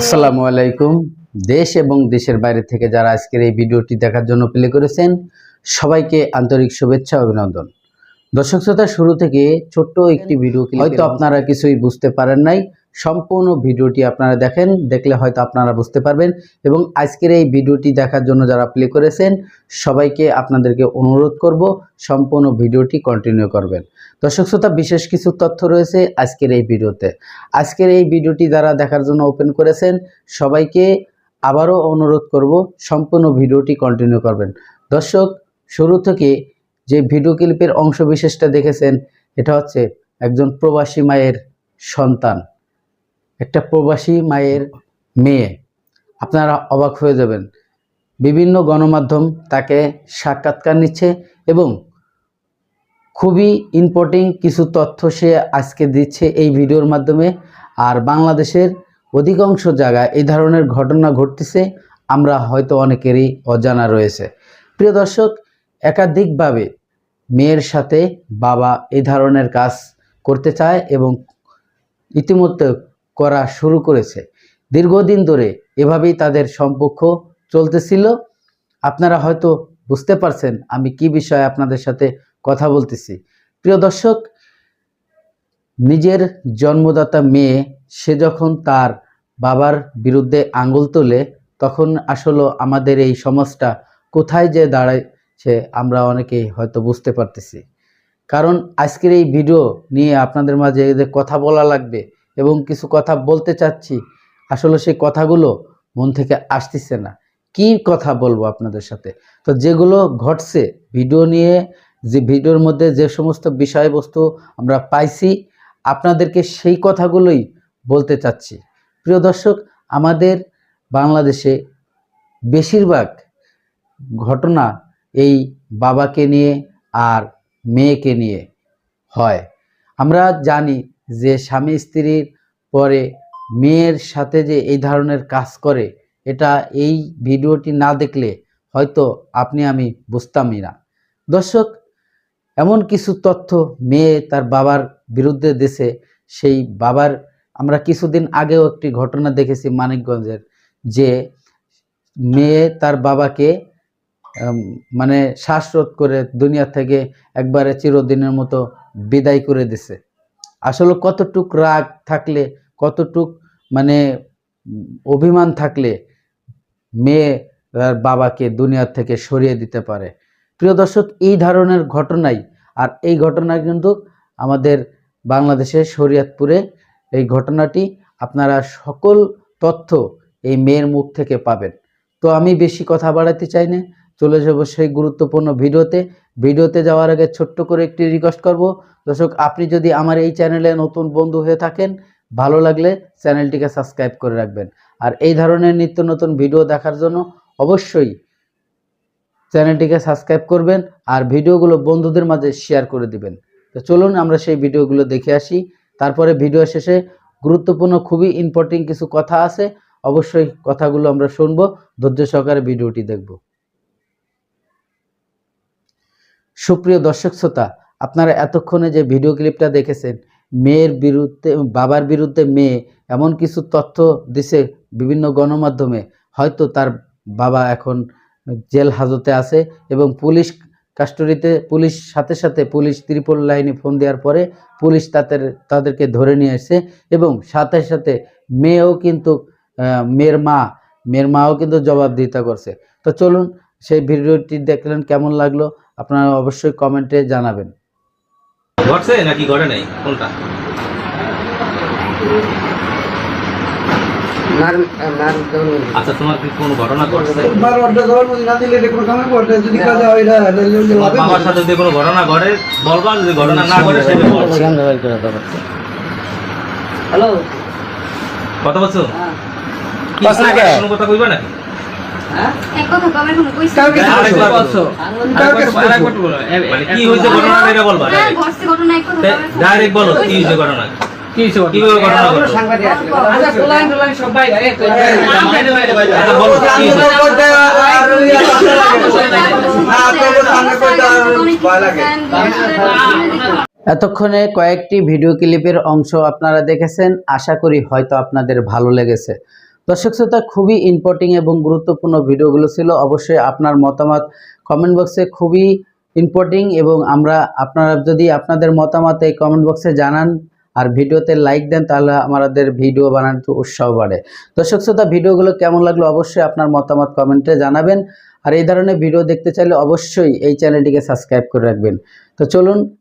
আসসালামু আলাইকুম। দেশ এবং দেশের বাইরে থেকে যারা আজকের এই ভিডিওটি দেখার জন্য প্লে করেছেন সবাইকে আন্তরিক শুভেচ্ছা অভিনন্দন। দর্শক শ্রোতা শুরু থেকে ছোট্ট একটি ভিডিও হয়তো আপনারা কিছুই বুঝতে পারেন নাই। সম্পূর্ণ ভিডিওটি আপনারা দেখেন, দেখলে হয়তো আপনারা বুঝতে পারবেন এবং আজকের এই ভিডিওটি দেখার জন্য যারা প্লে করেছেন, সবাইকে আপনাদেরকে অনুরোধ করব সম্পূর্ণ ভিডিওটি কন্টিনিউ করবেন। দর্শক শ্রোতা, বিশেষ কিছু তথ্য রয়েছে আজকের এই ভিডিওতে। আজকের এই ভিডিওটি যারা দেখার জন্য ওপেন করেছেন, সবাইকে আবারও অনুরোধ করব সম্পূর্ণ ভিডিওটি কন্টিনিউ করবেন। দর্শক, শুরু থেকে যে ভিডিও ক্লিপের অংশ বিশেষটা দেখেছেন, এটা হচ্ছে একজন প্রবাসী মায়ের সন্তান। একটা প্রবাসী মায়ের মেয়ে। আপনারা অবাক হয়ে যাবেন। বিভিন্ন গণমাধ্যম তাকে সাক্ষাৎকার নিচ্ছে এবং খুবই ইম্পর্টেন্ট কিছু তথ্য সে আজকে দিচ্ছে এই ভিডিওর মাধ্যমে। আর বাংলাদেশের অধিকাংশ জায়গায় এই ধরনের ঘটনা ঘটতেছে, আমরা হয়তো অনেকেরই অজানা রয়েছে। প্রিয় দর্শক, একাধিকভাবে মেয়ের সাথে বাবা এই ধরনের কাজ করতে চায় এবং ইতিমধ্যে করা শুরু করেছে। দীর্ঘদিন ধরে এভাবেই তাদের সম্পর্ক চলতেছিল। আপনারা হয়তো বুঝতে পারছেন আমি কি বিষয়ে আপনাদের সাথে কথা বলতেছি। প্রিয় দর্শক, নিজের জন্মদাতা মেয়ে, সে যখন তার বাবার বিরুদ্ধে আঙ্গুল তোলে, তখন আসলে আমাদের এই সমাজটা কোথায় যে দাঁড়াইছে আমরা অনেকেই হয়তো বুঝতে পারতেছি। কারণ আজকের এই ভিডিও নিয়ে আপনাদের মাঝে কথা বলা লাগবে এবং কিছু কথা বলতে চাচ্ছি। আসলে সেই কথাগুলো মন থেকে আসতেছে না। কি কথা বলব আপনাদের সাথে? তো যেগুলো ঘটছে, ভিডিও নিয়ে, যে ভিডিওর মধ্যে যে সমস্ত বিষয়বস্তু আমরা পাইছি, আপনাদেরকে সেই কথাগুলোই বলতে চাচ্ছি। প্রিয় দর্শক, আমাদের বাংলাদেশে বেশিরভাগ ঘটনা এই বাবাকে নিয়ে আর মেয়েকে নিয়ে হয়। আমরা জানি যে স্বামী স্ত্রীর পরে মেয়ের সাথে যে এই ধরনের কাজ করে, এটা এই ভিডিওটি না দেখলে হয়তো আপনি আমি বুঝতামই না। দর্শক, এমন কিছু তথ্য মেয়ে তার বাবার বিরুদ্ধে দেশে সেই বাবার, আমরা কিছুদিন আগেও একটি ঘটনা দেখেছি মানিকগঞ্জের, যে মেয়ে তার বাবাকে মানে শ্বাসরোধ করে দুনিয়া থেকে একবারে চিরদিনের মতো বিদায় করে দিছে। আসলে কতটুক রাগ থাকলে, কতটুক মানে অভিমান থাকলে মেয়ে বাবাকে দুনিয়া থেকে সরিয়ে দিতে পারে। প্রিয় দর্শক, এই ধরনের ঘটনাই, আর এই ঘটনা কিন্তু আমাদের বাংলাদেশের শরীয়তপুরে এই ঘটনাটি আপনারা সকল তথ্য এই মেয়ের মুখ থেকে পাবেন। তো আমি বেশি কথা বাড়াতে চাই না। চলে যাব সেই গুরুত্বপূর্ণ ভিডিওতে। ভিডিওতে যাওয়ার আগে ছোট্ট করে একটি রিকোয়েস্ট করব। দর্শক, আপনি যদি আমার এই চ্যানেলে নতুন বন্ধু হয়ে থাকেন, ভালো লাগলে চ্যানেলটিকে সাবস্ক্রাইব করে রাখবেন। আর এই ধরনের নিত্য নতুন ভিডিও দেখার জন্য অবশ্যই চ্যানেলটিকে সাবস্ক্রাইব করবেন আর ভিডিওগুলো বন্ধুদের মাঝে শেয়ার করে দিবেন। তো চলুন আমরা সেই ভিডিওগুলো দেখে আসি। তারপরে ভিডিও শেষে গুরুত্বপূর্ণ, খুবই ইম্পর্টেন্ট কিছু কথা আছে। অবশ্যই কথাগুলো আমরা শুনব। ধৈর্য সহকারে ভিডিওটি দেখব। সুপ্রিয় দর্শক শ্রোতা, আপনারা এতক্ষণে যে ভিডিও ক্লিপটা দেখেছেন, মেয়ের বিরুদ্ধে, বাবার বিরুদ্ধে মেয়ে এমন কিছু তথ্য দিছে বিভিন্ন গণমাধ্যমে, হয়তো তার বাবা এখন জেল হাজতে আছে এবং পুলিশ কাস্টডিতে, পুলিশ সাথে সাথে পুলিশ ত্রিপল লাইনে ফোন দেওয়ার পরে পুলিশ তাদের, তাদেরকে ধরে নিয়ে এসে এবং সাথে সাথে মেয়েও কিন্তু মেয়ের মা, মেয়ের মাও কিন্তু জবাবদিহিতা করছে। তো চলুন সেই ভিডিওটি দেখলেন কেমন লাগল আপনারা অবশ্যই কমেন্টে জানাবেন। ঘটছে নাকি ঘটে নাই? কোনটা? আচ্ছা তোমার কি কোনো ঘটনা ঘটছে? মার অর্ডার দেওয়ার মধ্যে না দিলে এটা কোনো কামে করতে যদি কাজে হয় এটা এটা যে তোমার লাভে বাবার সাথে যদি কোনো ঘটনা ঘটে বলবা যদি ঘটনা না ঘটে সেটা হ্যালো কথা বলছো? হ্যাঁ। কথা কইবা নাকি? ডাইরেক্ট বলো কি হয়েছে ঘটনা? এতক্ষণে কয়েকটি ভিডিও ক্লিপের অংশ আপনারা দেখেছেন। আশা করি হয়তো আপনাদের ভালো লেগেছে। দর্শক শ্রোতা, খুবই ইম্পর্টিং এবং গুরুত্বপূর্ণ ভিডিওগুলো ছিল। অবশ্যই আপনার মতামত কমেন্ট বক্সে খুবই ইম্পর্টিং এবং আমরা আপনারা যদি আপনাদের মতামত এই কমেন্ট বক্সে জানান আর ভিডিওতে লাইক দেন, তাহলে আমাদের ভিডিও বানানোর উৎসাহ বাড়ে। দর্শক শ্রোতা, ভিডিওগুলো কেমন লাগল অবশ্যই আপনার মতামত কমেন্টে জানাবেন। আর এই ধরনের ভিডিও দেখতে চাইলে অবশ্যই এই চ্যানেলটিকে সাবস্ক্রাইব করে রাখবেন। তো চলুন